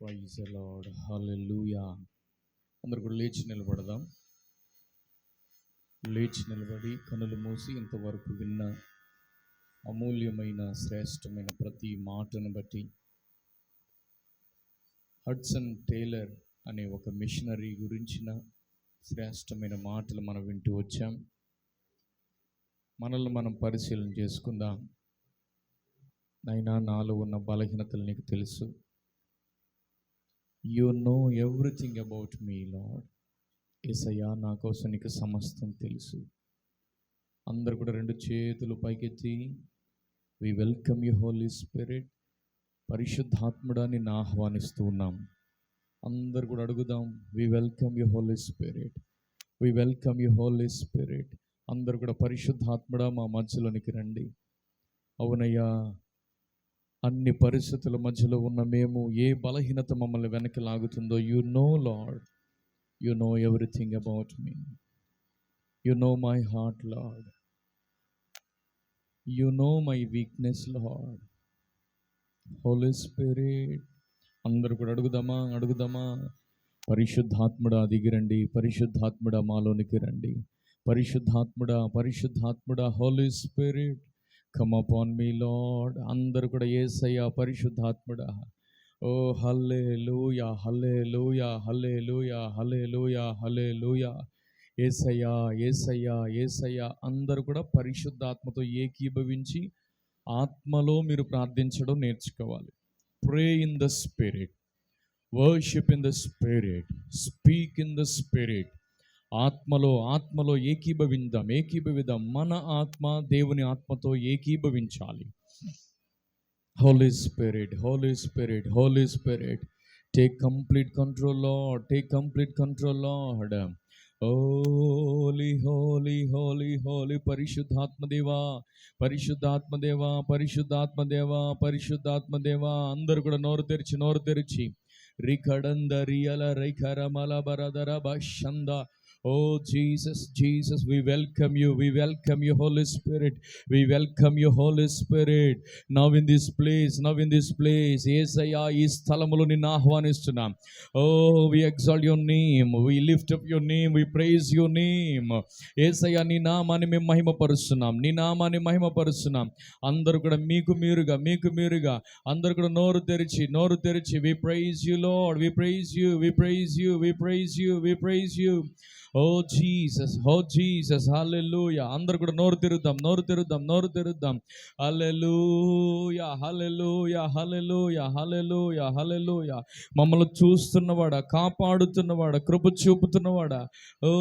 Praise lord హల్లెలూయా అందరు కూడా లేచి నిలబడదాం. లేచి నిలబడి కనులు మూసి ఇంతవరకు విన్న అమూల్యమైన శ్రేష్టమైన ప్రతి మాటను బట్టి హడ్సన్ టేలర్ అనే ఒక మిషనరీ గురించిన శ్రేష్టమైన మాటలు మనం వింటూ వచ్చాం. మనల్ని మనం పరిశీలన చేసుకుందాం. నైనా నాలో ఉన్న బలహీనతలు నీకు తెలుసు. You know everything about me lord Yesayya నా కోసం నీకు సమస్తం తెలుసు. అందరు కూడా రెండు చేతులు పైకెత్తి we welcome you holy spirit పరిశుద్ధాత్ముడా నిన్ను ఆహ్వానిస్తూ ఉన్నాం. అందరు కూడా అడుగుదాం we welcome you holy spirit we welcome you holy spirit అందరు కూడా పరిశుద్ధాత్ముడా మా మధ్యలోనికి రండి. అవునయ్యా అన్ని పరిస్థితుల మధ్యలో ఉన్న మేము ఏ బలహీనత మమ్మల్ని వెనక్కి లాగుతుందో you know lord you know everything about me you know my heart lord you know my weakness lord holy spirit అందరూ కూడా అడుగుదామా? అడుగుదామా? పరిశుద్ధాత్ముడా దిగిరండి. పరిశుద్ధాత్ముడా మాలోనికి రండి. పరిశుద్ధాత్ముడా పరిశుద్ధాత్ముడా holy spirit come upon me lord అందరు కూడా ఏసయ్య పరిశుద్ధాత్ముడా. ఓ హల్లే లూయా హల్లే లూయా హల్లే లూయా హల్లే లూయా హల్లే లూయా ఏసయ్యా ఏసయ్యా ఏసయ్యా. అందరూ కూడా పరిశుద్ధాత్మతో ఏకీభవించి ఆత్మలో మీరు ప్రార్థించడం నేర్చుకోవాలి. Pray in the spirit worship in the spirit speak in the spirit ఆత్మలో ఆత్మలో ఏకీభవిందాం ఏకీభవిద్దాం మన ఆత్మ దేవుని ఆత్మతో ఏకీభవించాలి. Holy Spirit Holy Spirit Holy Spirit take complete control Lord take complete control Lord holy holy holy holy పరిశుద్ధాత్మదేవా పరిశుద్ధాత్మదేవా పరిశుద్ధాత్మదేవా పరిశుద్ధాత్మదేవా అందరూ కూడా నోరు తెరిచి నోరు తెరిచి. రికడంద రియల రైఖరమల బరదర బషంద ఓ Jesus Jesus we welcome you we welcome you holy spirit we welcome you Holy Spirit now in this place now in this place ఏసయ్యా ఈ స్థలములో నిన్ను ఆహ్వానిస్తున్నాం ఓ we exalt your name we lift up your name we praise your name ఏసయ్యా నీ నామాన్ని మేము మహిమపరుస్తున్నాం నీ నామాన్ని మహిమపరుస్తున్నాం అందరూ కూడా మీకు మీరుగా మీకు మీరుగా అందరూ కూడా నోరు తెరిచి నోరు తెరిచి we praise you lord we praise you we praise you we praise you we praise you oh Jesus oh Jesus hallelujah. అందరు కూడా నోరు తెరుద్దాం నోరు తెరుద్దాం నోరు తెరుద్దాం హల్లెలూయా హల్లెలూయా హల్లెలూయా హల్లెలూయా హల్లెలూయా. మమ్మల్ని చూస్తున్నవాడా కాపాడుతున్నవాడా కృప చూపుతున్నవాడా? ఓ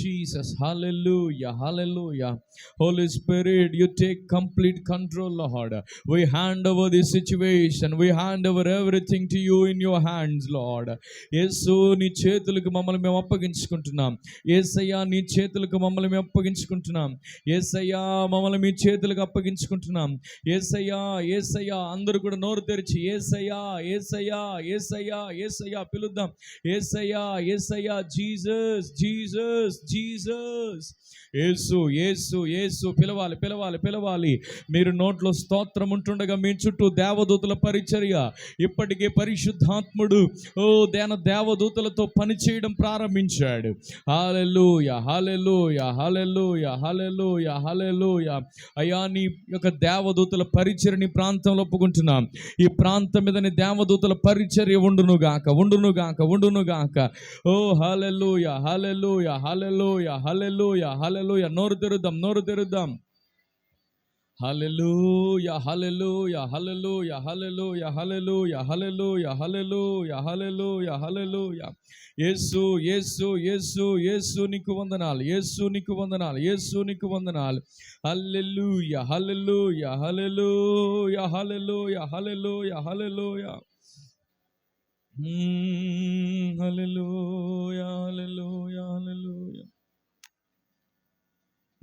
Jesus hallelujah hallelujah. Holy spirit you take complete control lord we hand over the situation we hand over everything to you in your hands lord Yesu నీ చేతులకు మమ్మల్ని మేము అప్పగించుకుంటున్నాం. ఏసయ్యా నీ చేతులకు మమ్మల్ని మేము అప్పగించుకుంటున్నాం. ఏసయ్యా మమ్మల్ని మీ చేతులకు అప్పగించుకుంటున్నాం. ఏసయ్యా ఏసయ్యా అందరూ కూడా నోరు తెరిచి ఏసయ్యా ఏసయ్యా ఏసయ్యా ఏసయ్యా పిలుద్దాం. Yesayya Yesayya Jesus Jesus Jesus. Yesu Yesu Yesu పిలవాలి పిలవాలి పిలవాలి. మీరు నోట్లో స్తోత్రం ఉంటుండగా మీ చుట్టూ దేవదూతల పరిచర్య. ఇప్పటికే పరిశుద్ధాత్ముడు ఓ దేన దేవదూతలతో పనిచేయడం ప్రారంభించాడు. Hallelujah hallelujah hallelujah hallelujah hallelujah. అయ్యా నీ యొక్క దేవదూతల పరిచర్ని ప్రాంతంలో ఒప్పుకుంటున్నాం. ఈ ప్రాంతం మీద నీ దేవదూతల పరిచర్య ఉండును గాక ఉండును గాక ఉండును గాక. ఓ hallelujah hallelujah hallelujah hallelujah hallelujah. నోరు తెరుద్దాం నోరు తెరుద్దాం. Hallelujah hallelujah hallelujah hallelujah hallelujah hallelujah hallelujah hallelujah hallelujah Yesu Yesu Yesu Yesu నీకు వందనాలు యేసు నీకు వందనాలు యేసు నీకు వందనాలు హల్లెలూయ హల్లెలూయ హల్లెలూయ హల్లెలూయ హల్లెలూయ హల్లెలూయ హల్లెలూయ హల్లెలూయ హల్లెలూయ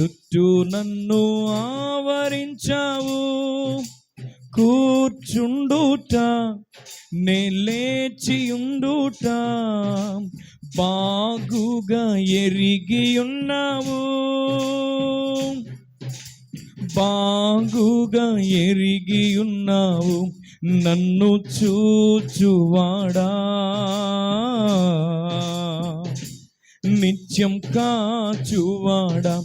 చుట్టూ నన్ను ఆవరించావు. కూర్చుండుట నే లేచియుండుట బాగుగా ఎరిగి ఉన్నావు బాగుగా ఎరిగి ఉన్నావు నన్ను చూచువాడా. నిత్యం కాచువాడా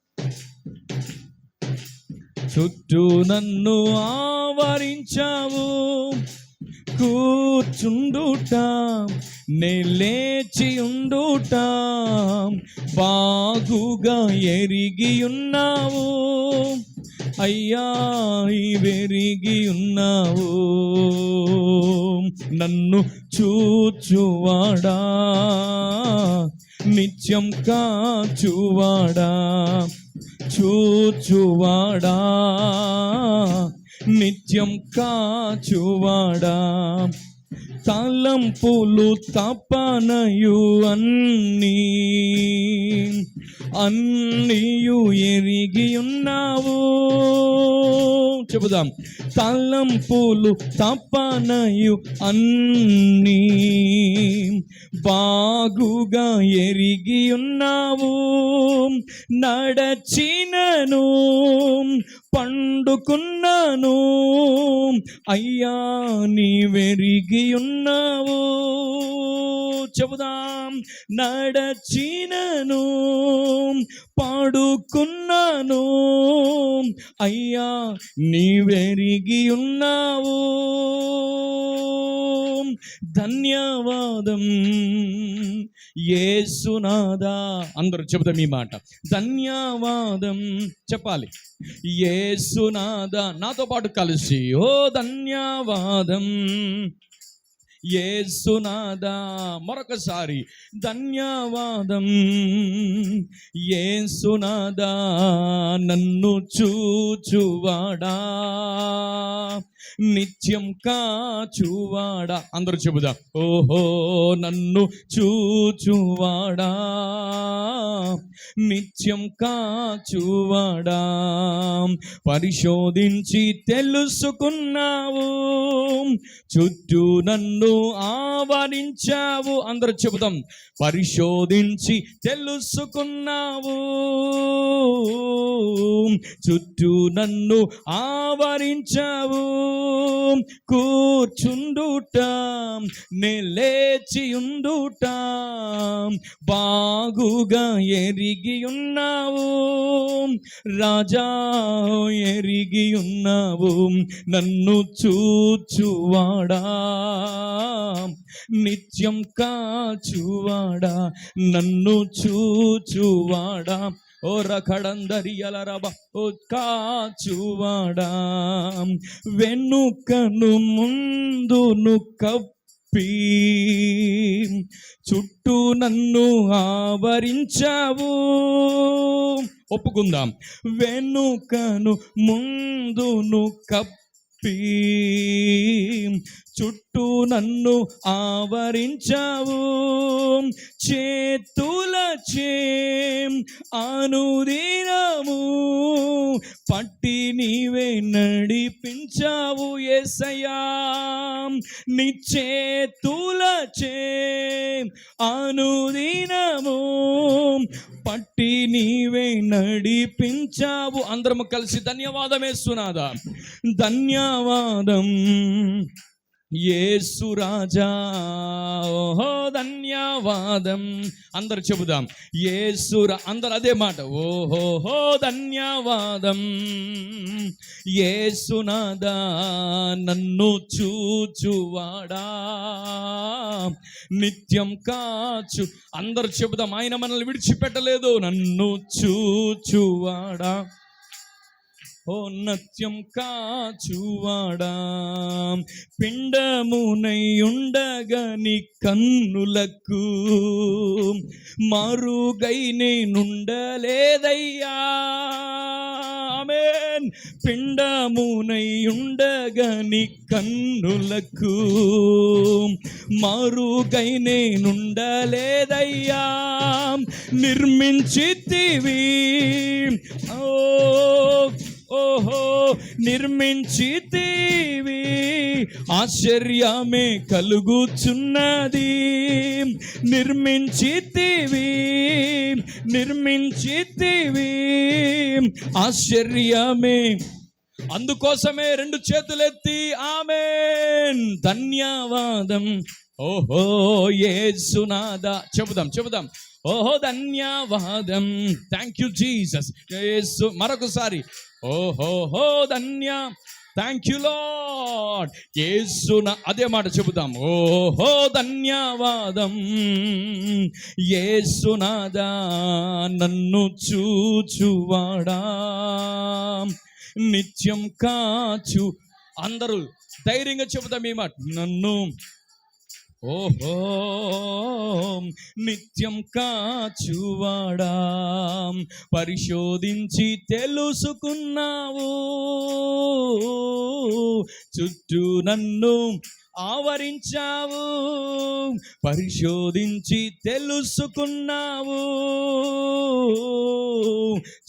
చుట్టూ నన్ను ఆవరించావు. కూర్చుండుట నే లేచి ఉండుట బాగుగా ఎరిగి ఉన్నావు. అయ్యా వెరిగి ఉన్నావు. నన్ను చూచువాడా నిత్యం కాచువాడా. చూచువాడా నిత్యం కాచువాడా. తలంపులు తపనయు అన్నీ అన్నీయు ఎరిగి ఉన్నావు. చెబుదాం. తలంపులు తపనయు అన్నీ బాగుగా ఎరిగి ఉన్నావు. నడచినను పండుకున్నాను అయ్యా నీ వెరిగి ఉన్న ఉన్నావు. చెబుదాం నడచినను పాడుకున్నాను. అయ్యా నీ వెరిగి ఉన్నావు. ధన్యవాదం. ఏసునాదా అందరూ చెబుతాం ఈ మాట. ధన్యవాదం. చెప్పాలి. ఏసునాదా నాతో పాటు కలిసి ఓ ధన్యవాదం. ఏసునాదా మరొకసారి ధన్యవాదం. ఏసునాదా నన్ను చూచువాడా. నిత్యం కాచువాడా. అందరూ చెబుదా. ఓహో నన్ను చూచువాడా. నిత్యం కాచువాడా. పరిశోధించి తెలుసుకున్నావు. చుట్టూ నన్ను ఆవరించావు. అందరూ చెబుదాం. పరిశోధించి తెలుసుకున్నావు. చుట్టూ నన్ను ఆవరించావు. కూర్చుండుట. నిలేచియుండుట. బాగుగా ఎరిగి ఉన్నావు రాజా ఎరిగి ఉన్నావు నన్ను చూచువాడా. నిత్యం కాచువాడా. నన్ను చూచువాడా. ఓ రకడందరి ఓ కాచువాడా. వెనుకను ముందును కప్పి చుట్టూ నన్ను ఆవరించావు. ఒప్పుకుందాం. వెనుకను ముందును కప్పి చుట్టూ నన్ను ఆవరించావు. చేతుల చే అనుదినము. పట్టి నీవే నడిపించావు ఎసయా నీ చేతుల చే అనుదినము. పట్టి నీవే నడిపించావు. అందరము కలిసి ధన్యవాదం వేస్తున్నాదా? ధన్యవాదం. యేసు రాజా ఓహో ధన్యవాదం. అందరు చెబుదాం యేసు అందరు అదే మాట ఓహోహో ధన్యవాదం. యేసునాదా నన్ను చూచువాడా. నిత్యం కాచు అందరు చెబుదాం ఆయన మనల్ని విడిచిపెట్టలేదు నన్ను చూచువాడా. ఓ నత్యం కాచువాడా? పిండమునై ఉండగని కన్నులకు మరుగై నేనుండలేదయ్యా. పిండమునై ఉండగని కన్నులకు మరుగై నేనుండలేదయ్యా. నిర్మించితివి. ఓ ఓహో నిర్మించితివి. ఆశ్చర్యమే కలుగుచున్నది. నిర్మించితివి నిర్మించితివి. ఆశ్చర్యమే. అందుకోసమే రెండు చేతులెత్తి ఆమె ధన్యవాదం. ఓహో ఏ సునాద చెబుదాం చెబుదాం. ఓహో ధన్యవాదం. థ్యాంక్ యూ జీసస్ మరొకసారి. ఓహోహో ధన్య. థ్యాంక్ యూ లాడ్ యేసున అదే మాట చెబుతాం ఓహో ధన్యవాదం. యేసునాదా నన్ను చూచువాడా? నిత్యం కాచు. అందరూ ధైర్యంగా చెబుతాం ఈ మాట. నన్ను ఓహో నిత్యం కాచువాడా పరిశోధించి తెలుసుకున్నావు. చుట్టూ నన్ను ఆవరించావు పరిశోధించి తెలుసుకున్నావు.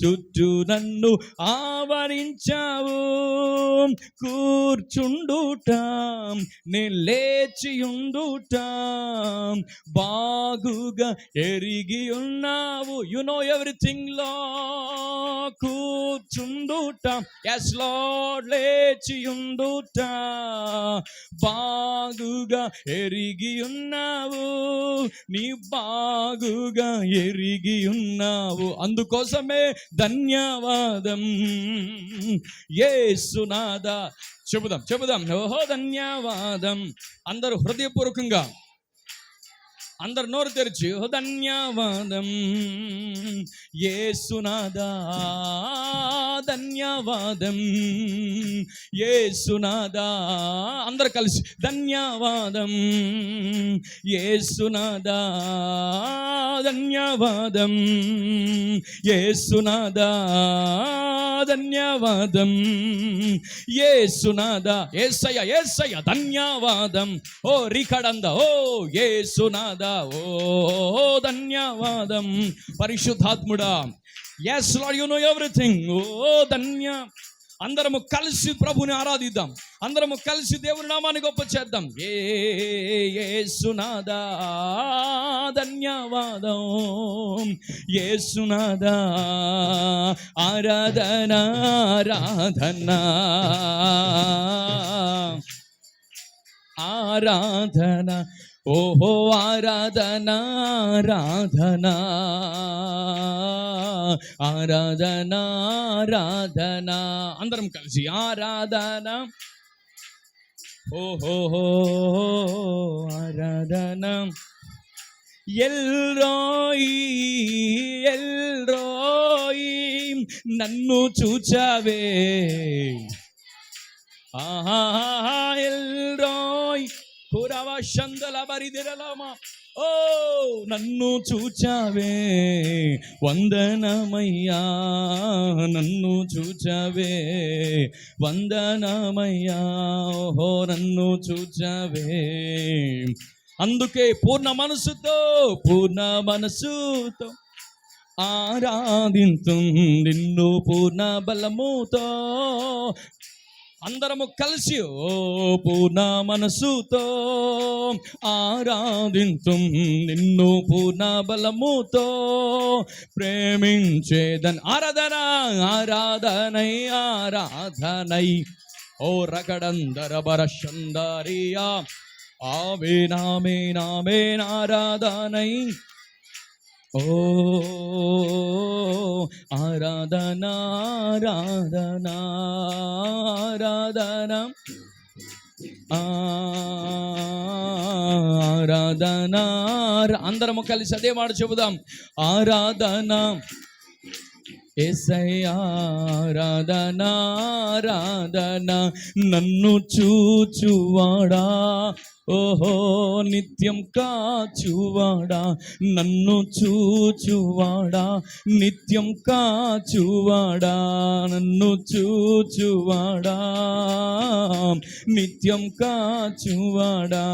చుట్టూ నన్ను ఆవరించావు కూర్చుండుట నే లేచియుండుట బాగుగా ఎరిగి ఉన్నావు. యు నో ఎవ్రీథింగ్లో కూర్చుండుట. ఎస్లో లేచియుండుట. బాగుగా ఎరిగి ఉన్నావు. నీ బాగుగా ఎరిగి ఉన్నావు. అందుకోసమే ధన్యవాదం. యేసునాద చెబుదాం చెబుదాం. ఓహో ధన్యవాదం. అందరూ హృదయపూర్వకంగా అందరు నోరు తెరిచి ధన్యవాదం ఏసునాదా ధన్యవాదం ఏసునాదా అందరు కలిసి ధన్యవాదం ఏసునాదా ధన్యవాదం ఏసునాదా ధన్యవాదం యేసునాదా. ఏసయ్య ఏసయ్య ధన్యవాదం ఓ రికడంద ఓ ఏసునాదా ఓ ధన్యవాదం. పరిశుద్ధాత్ముడా yes lord you know everything ఓ ధన్య. అందరము కలిసి ప్రభుని ఆరాధిద్దాం. అందరము కలిసి దేవుని నామాన్ని గొప్ప చేద్దాం. ఏ యేసునాదా ధన్యవాదం. యేసునాదా ఆరాధన ఆరాధన. ఆరాధన. ఓహో ఆరాధన ఆరాధన ఆరాధన ఆరాధన అందరం కలిసి ఆరాధన ఓహో ఆరాధన ఎల్రోయి ఎల్రోయి నన్ను చూచావే ఆహా ఎల్రోయ్ కురవ శందల ఓ నన్ను చూచావే వందనమయ్యా నన్ను చూచావే వందనమయ్యా ఓహో నన్ను చూచావే. అందుకే పూర్ణ మనసుతో పూర్ణ మనసుతో ఆరాధింతు నిన్ను పూర్ణ బలముతో అందరము కలిసి ఓ పూర్ణ మనసుతో ఆరాధించు నిన్ను పూర్ణ బలముతో ప్రేమించేదన్ ఆరాధన ఆరాధనై ఆరాధనై. ఓ రగడందర బరషందరియా ఆవే నామే నామే నారాధనై. ఓ ఆరాధనా ఆరాధనా ఆరాధన. ఆరాధన. అందరము కలిసి అదే మాట చెబుదాం. ఆరాధన. ఎసయ్యా ఆరాధన నన్ను చూచువాడా? ఓహో నిత్యం కాచువాడా? నన్ను చూచువాడా? నిత్యం కాచువాడా? నన్ను చూచువాడా? నిత్యం కాచువాడా?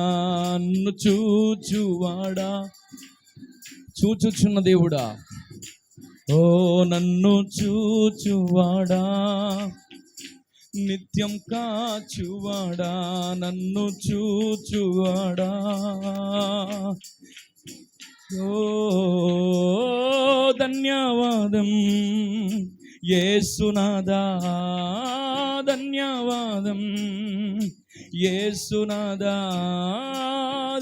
నన్ను చూచువాడా? చూచుచున్న దేవుడా ఓ నన్ను చూచువాడా నిత్యం కాచువాడా నన్ను చూచువాడా. ఓ ధన్యవాదం ఏసునాదా ధన్యవాదం ఏసునాదా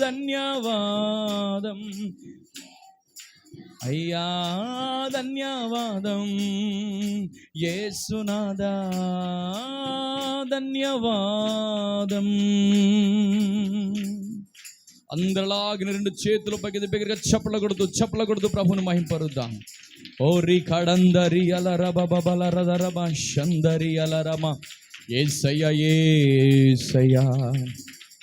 ధన్యవాదం. అయ్యా ధన్యవాదం. ఏసునాదా ధన్యవాదం. అందరిలాగిన రెండు చేతులు పైకి దగ్గరగా చెప్పలకూడదు చెప్పలకూడదు ప్రభుని మహింపరుద్దాం. ఓ రీ కడందరి అలరబ బలరదరబ షందరి అలరమ ఏసయ్య ఏసయ్యా.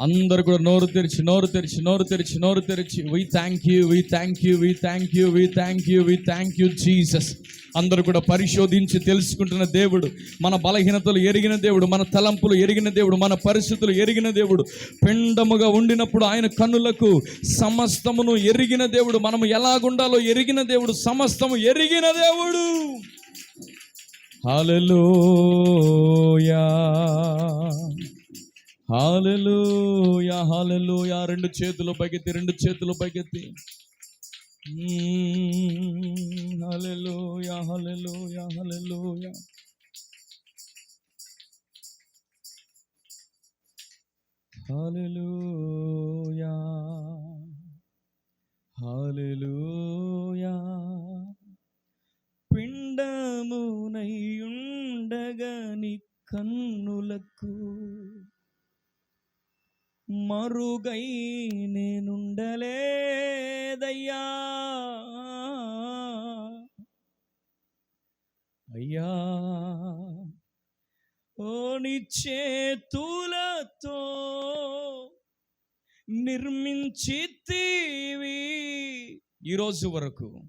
అందరు కూడా నోరు తెరిచి నోరు తెరిచి నోరు తెరిచి నోరు తెరిచి. We thank you we thank you we thank you we thank you we thank you Jesus అందరూ కూడా పరిశోధించి తెలుసుకుంటున్న దేవుడు మన బలహీనతలు ఎరిగిన దేవుడు మన తలంపులు ఎరిగిన దేవుడు మన పరిస్థితులు ఎరిగిన దేవుడు. పిండముగా ఉండినప్పుడు ఆయన కన్నులకు సమస్తమును ఎరిగిన దేవుడు మనము ఎలాగుండాలో ఎరిగిన దేవుడు సమస్తము ఎరిగిన దేవుడు. Hallelujah hallelujah hallelujah. రెండు చేతులు పైకెత్తి రెండు చేతులు పైకెత్తి. మ్మ్. హల్లెలూయా హల్లెలూయా హల్లెలూయా మరుగై నేనుండలేదయ్యా. అయ్యా ఓ నీ చేతులతో నిర్మించితివి ఈరోజు వరకు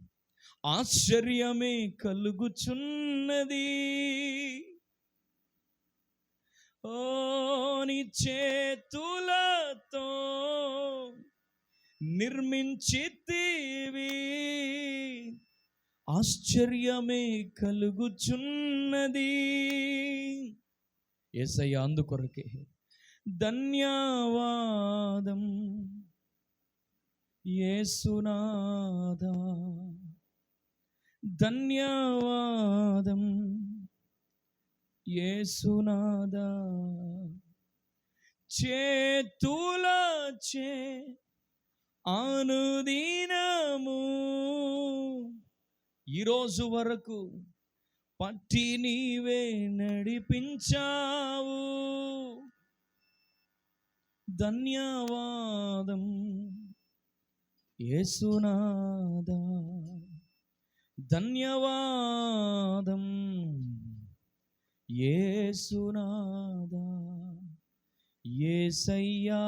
ఆశ్చర్యమే కలుగుచున్నది. ఓ నీ నిర్మించితివి. ఆశ్చర్యమే కలుగుచున్నది. ఏసయ్య అందుకొరకే ధన్యవాదం. ఏసునాదా ధన్యవాదం. ఏసునాదా చేతులచే అనుదీనము. ఈరోజు వరకు పట్టి నీవే నడిపించావు. ధన్యవాదం. ఏసునాదా ధన్యవాదం. ఏసునాదా ఏసయ్యా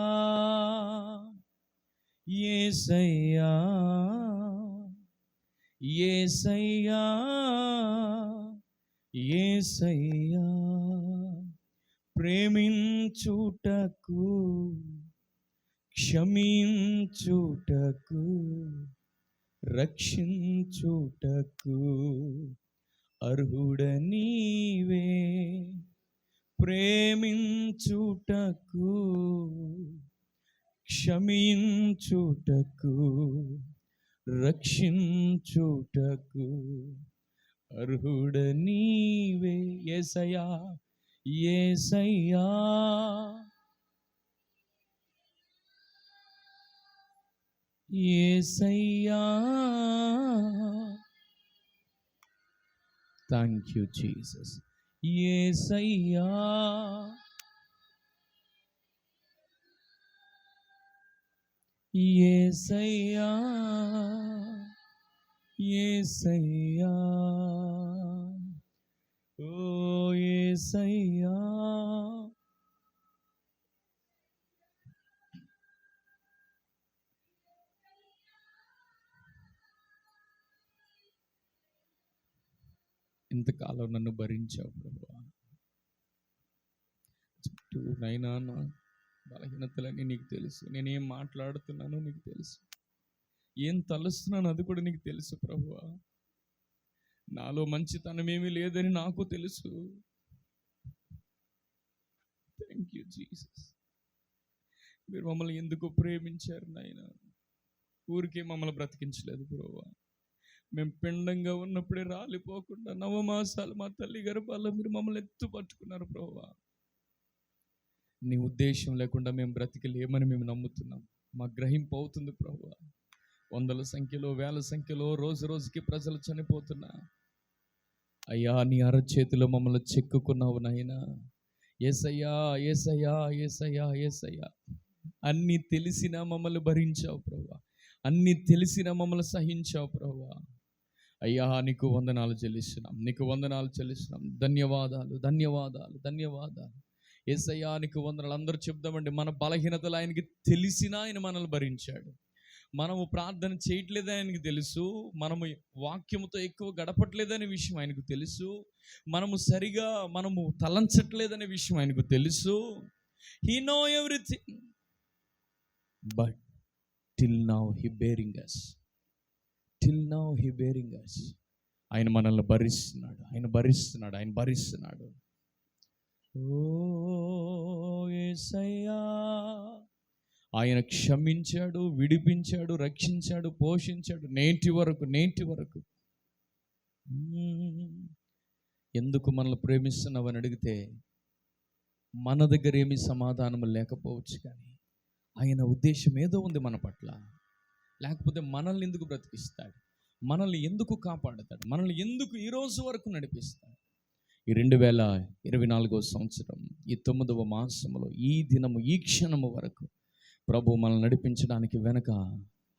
ఏసయ్యా ఏసయ్యా ఏసయ్యా ప్రేమించుటకు క్షమించుటకు రక్షించుటకు అర్హుడ నీవే. ప్రేమించుటకు క్షమించుటకు రక్షించుటకు అర్హుడ నీవే Yesayya Yesayya. Yesayya. Thank you Jesus Yesayya. Yesayya Yesayya. ఓ ఏసయ్యా. ఇంతకాలం నన్ను భరించావు ప్రభు చుట్టూ నైనా బలహీనతలన్నీ నీకు తెలుసు. నేనేం మాట్లాడుతున్నానో నీకు తెలుసు. ఏం తలుస్తున్నాను అది కూడా నీకు తెలుసు ప్రభువా. నాలో మంచితనమేమీ లేదని నాకు తెలుసు. థ్యాంక్ యూ జీసస్ మీరు మమ్మల్ని ఎందుకు ప్రేమించారు నాయన? ఊరికే మమ్మల్ని బ్రతికించలేదు ప్రభువా. మేము పిండంగా ఉన్నప్పుడే రాలిపోకుండా నవమాసాలు మా తల్లి గర్భాల్లో మీరు మమ్మల్ని ఎత్తు పట్టుకున్నారు ప్రభువా. నీ ఉద్దేశం లేకుండా మేము బ్రతికలేమని మేము నమ్ముతున్నాం. మా గ్రహింపు అవుతుంది ప్రభు. వందల సంఖ్యలో వేల సంఖ్యలో రోజు రోజుకి ప్రజలు చనిపోతున్నా. అయ్యా నీ అరచేతిలో మమ్మల్ని చెక్కుకున్నావు నాయనా. ఏసయ్యా ఏసయ్యా ఏసయ్యా ఏసయ్యా. అన్నీ తెలిసినా మమ్మల్ని భరించావు ప్రభు. అన్నీ తెలిసినా మమ్మల్ని సహించావు ప్రభు. అయ్యా నీకు వందనాలు చెల్లిస్తున్నాం. నీకు వందనాలు చెల్లిస్తున్నాం. ధన్యవాదాలు ధన్యవాదాలు ధన్యవాదాలు. ఏసయానికి నీకు వందనాలు. అందరూ చెప్దామండి మన బలహీనతలు ఆయనకి తెలిసినా ఆయన మనల్ని భరించాడు. మనము ప్రార్థన చేయట్లేదని ఆయనకు తెలుసు. మనము వాక్యముతో ఎక్కువ గడపట్లేదనే విషయం ఆయనకు తెలుసు. మనము సరిగా మనము తలంచట్లేదనే విషయం ఆయనకు తెలుసు. He know everything but till now he bearing us till now he bearing us ఆయన మనల్ని భరిస్తున్నాడు. ఆయన భరిస్తున్నాడు. ఆయన భరిస్తున్నాడు. ఆయన క్షమించాడు విడిపించాడు రక్షించాడు పోషించాడు నేటి వరకు నేటి వరకు. ఎందుకు మనల్ని ప్రేమిస్తున్నావని అడిగితే మన దగ్గర ఏమీ సమాధానం లేకపోవచ్చు కానీ ఆయన ఉద్దేశం ఏదో ఉంది మన పట్ల. లేకపోతే మనల్ని ఎందుకు బ్రతికిస్తాడు? మనల్ని ఎందుకు కాపాడుతాడు? మనల్ని ఎందుకు ఈరోజు వరకు నడిపిస్తాడు? ఈ రెండు వేల ఇరవై నాలుగో సంవత్సరం ఈ తొమ్మిదవ మాసంలో ఈ దినము ఈ క్షణము వరకు ప్రభు మనల్ని నడిపించడానికి వెనక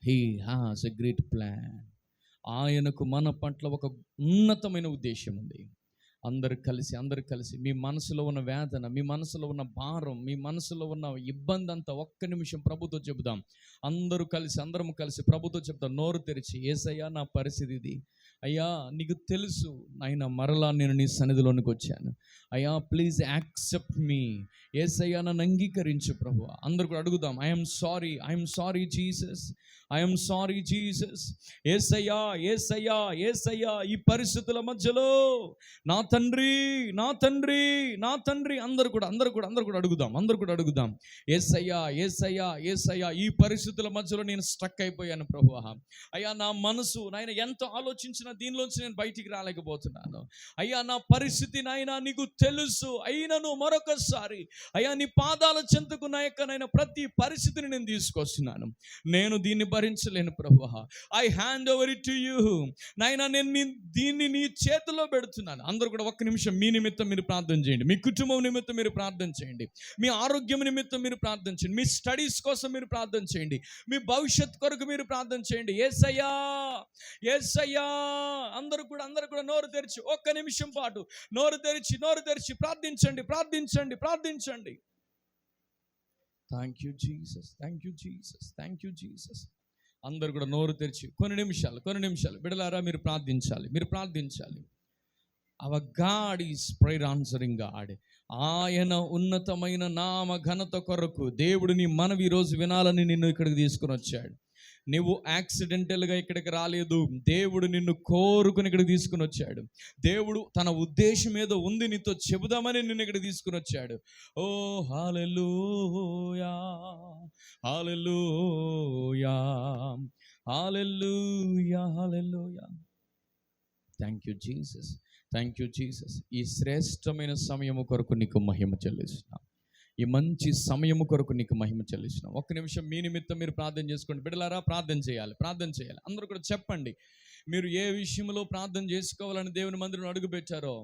he has a great plan ఆయనకు మన పట్ల ఒక ఉన్నతమైన ఉద్దేశం ఉంది. అందరు కలిసి అందరు కలిసి మీ మనసులో ఉన్న వేదన మీ మనసులో ఉన్న భారం మీ మనసులో ఉన్న ఇబ్బంది అంతా ఒక్క నిమిషం ప్రభుతో చెబుదాం. అందరూ కలిసి అందరం కలిసి ప్రభుతో చెప్తాం నోరు తెరిచి ఏసయ్యా నా పరిస్థితి ఇది. అయ్యా నీకు తెలుసు నాయన మరలా నేను నీ సన్నిధిలోనికి వచ్చాను. అయ్యా ప్లీజ్ యాక్సెప్ట్ మీ ఏసయ్యా నన్ను అంగీకరించు ప్రభు అందరు కూడా అడుగుదాం I'm sorry I'm sorry Jesus I'm sorry Jesus Yesayya Yesayya Yesayya ఈ పరిస్థితుల మధ్యలో నా తండ్రి నా తండ్రి నా తండ్రి. అందరు కూడా అందరు కూడా అందరు కూడా అడుగుదాం అందరు కూడా అడుగుదాం. ఏసయ్యా ఏసయ్యా ఏసయ్యా ఈ పరిస్థితుల మధ్యలో నేను స్ట్రక్ అయిపోయాను ప్రభు అయ్యా నా మనసు నాయన ఎంత ఆలోచించినా దీనిలోంచి నేను బయటికి రాలేకపోతున్నాను. అయ్యా నా పరిస్థితి నాయన నీకు తెలుసు. అయినను మరొకసారి. అయ్యా నీ పాదాల చెంతకు నా యొక్క నాయన ప్రతి పరిస్థితిని నేను తీసుకొస్తున్నాను. నేను దీన్ని భరించలేను ప్రభు I hand over it to you నాయన నేను నీ- దీన్ని నీ చేతిలో పెడుతున్నాను. అందరూ కూడా ఒక్క నిమిషం మీ నిమిత్తం మీరు ప్రార్థన చేయండి. మీ కుటుంబం నిమిత్తం మీరు ప్రార్థన చేయండి. మీ ఆరోగ్యం నిమిత్తం మీరు ప్రార్థన చేయండి. మీ స్టడీస్ కోసం మీరు ప్రార్థన చేయండి. మీ భవిష్యత్ కొరకు మీరు ప్రార్థన చేయండి. ఏసయ్యా! ఏసయ్యా! అందరూ కూడా అందరూ కూడా నోరు తెరిచి ఒక్క నిమిషం పాటు నోరు తెరిచి నోరు తెరిచి ప్రార్థించండి ప్రార్థించండి ప్రార్థించండి. Thank you Jesus thank you Jesus thank you Jesus అందరు కూడా నోరు తెరిచి కొన్ని నిమిషాలు కొన్ని నిమిషాలు బిడలారా మీరు ప్రార్థించాలి మీరు ప్రార్థించాలి. Our God is prayer answering God ఆయన ఉన్నతమైన నామ ఘనత కొరకు దేవుడు నీ మనవి ఈరోజు వినాలని నిన్ను ఇక్కడికి తీసుకుని వచ్చాడు. నువ్వు యాక్సిడెంటల్గా ఇక్కడికి రాలేదు. దేవుడు నిన్ను కోరుకుని ఇక్కడికి తీసుకుని వచ్చాడు. దేవుడు తన ఉద్దేశం ఏదో ఉంది నీతో చెబుదామని నిన్ను ఇక్కడ తీసుకుని వచ్చాడు. ఓ hallelujah hallelujah hallelujah thank you Jesus thank you Jesus ఈ శ్రేష్టమైన సమయము కొరకు నీకు మహిమ చెల్లిస్తున్నాం. ఈ మంచి సమయము కొరకు నీకు మహిమ చెల్లించిన ఒక్క నిమిషం మీ నిమిత్తం మీరు ప్రార్థన చేసుకోండి. బిడలారా ప్రార్థన చేయాలి ప్రార్థన చేయాలి. అందరూ కూడా చెప్పండి. మీరు ఏ విషయంలో ప్రార్థన చేసుకోవాలని దేవుని మందిరం అడుగుపెట్టారో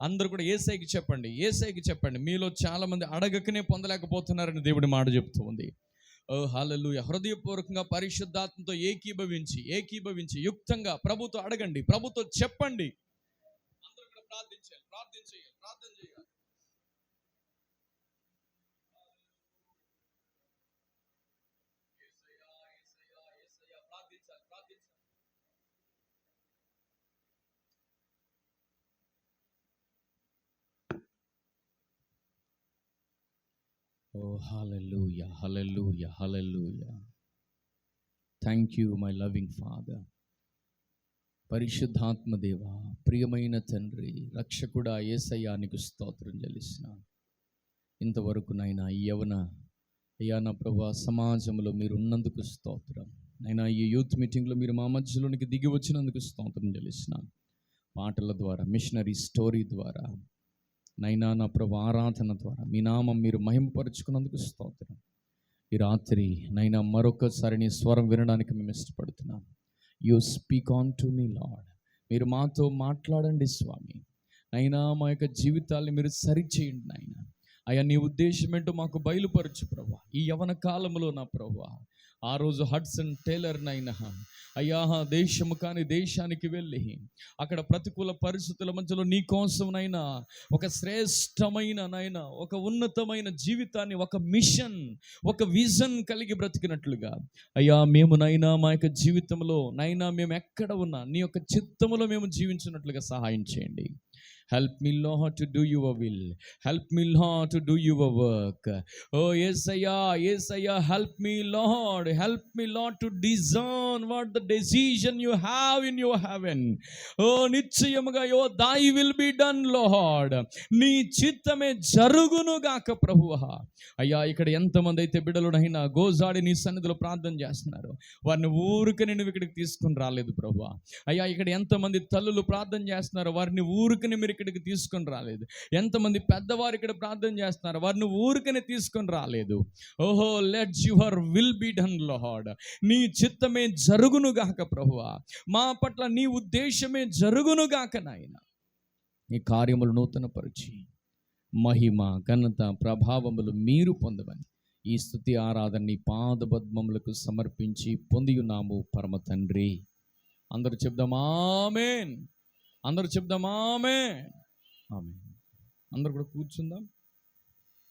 అందరూ కూడా ఏసైకి చెప్పండి ఏసైకి చెప్పండి. మీలో చాలామంది అడగకనే పొందలేకపోతున్నారని దేవుడి మాట చెప్తూ ఉంది. ఓ హాలలు హృదయపూర్వకంగా పరిశుద్ధాత్మతో ఏకీభవించి ఏకీభవించి యుక్తంగా ప్రభుతో అడగండి ప్రభుతో చెప్పండి. అందరూ కూడా ప్రార్థించాలి ప్రార్థన చేయాలి ప్రార్థన చేయాలి. ఓ hallelujah hallelujah hallelujah thank you my loving father పరిశుద్ధాత్మదేవ ప్రియమైన తండ్రి రక్షకుడ ఏసయ్యానికి స్తోత్రం చెల్లిసిన ఇంతవరకు నాయన యవన అయ్యా నా ప్రభా సమాజంలో మీరు ఉన్నందుకు స్తోత్రం. నైనా ఈ యూత్ మీటింగ్లో మీరు మా మధ్యలోనికి దిగి వచ్చినందుకు స్తోత్రం చెల్లిసిన పాటల ద్వారా మిషనరీ స్టోరీ ద్వారా నైనా నా ప్రభు ఆరాధన ద్వారా మీ నామం మీరు మహిమపరుచుకున్నందుకు స్తోత్రం. ఈ రాత్రి నైనా మరొకసారి నీ స్వరం వినడానికి మేము ఇష్టపడుతున్నాం. You speak unto me lord మీరు మాతో మాట్లాడండి స్వామి. అయినా మా యొక్క జీవితాల్ని మీరు సరిచేయండి నాయన. అయ్యా నీ ఉద్దేశం ఏంటో మాకు బయలుపరచు ప్రభా. ఈ యవన కాలంలో నా ప్రభా ఆ రోజు హడ్సన్ టేలర్ నైనా అయ్యా దేశము కాని దేశానికి వెళ్ళి అక్కడ ప్రతికూల పరిస్థితుల మధ్యలో నీ కోసంనైనా ఒక శ్రేష్టమైన నైనా ఒక ఉన్నతమైన జీవితాన్ని ఒక మిషన్ ఒక విజన్ కలిగి బ్రతికినట్లుగా. అయ్యా మేము నైనా మా యొక్క జీవితంలో నైనా మేము ఎక్కడ ఉన్నా నీ యొక్క చిత్తములో మేము జీవించినట్లుగా సహాయం చేయండి. Help me lord to do your will help me lord to do your work oh yes అయ్యా help me lord help me lord to discern what the decision you have in your heaven oh నిశ్చయముగా యో thy will be done lord నీ చిత్తమే జరుగును గాక ప్రభువా. అయ్యా ఇక్కడ ఎంతమంది అయితే బిడలునైనా గోజాడి నీ సన్నిధిలో ప్రార్థన చేస్తున్నారు. వారిని ఊరికి నువ్వు ఇక్కడికి తీసుకుని రాలేదు ప్రభు అయ్యా ఇక్కడ ఎంతమంది తల్లులు ప్రార్థన చేస్తున్నారు వారిని ఊరికని మీరు ఇక్కడికి తీసుకొని రాలేదు. ఎంతమంది పెద్దవారు ఇక్కడ ప్రార్థన చేస్తున్నారు. వారిని ఊరికనే తీసుకొని రాలేదు. ఓహో let's your will be done lord నీ చిత్తమే జరుగును గాక ప్రభువా. మా పట్ల నీ ఉద్దేశమే జరుగును గాక నాయన. నీ కార్యములు నూతనపరిచి మహిమ ఘనత ప్రభావములు మీరు పొందమని ఈ స్థుతి ఆరాధనని పాదపద్మములకు సమర్పించి పొందియున్నాము పరమ తండ్రి. అందరూ చెప్దాం అందరూ చెప్దాం ఆమేన్. ఆమేన్. అందరూ కూడా కూర్చుందాం.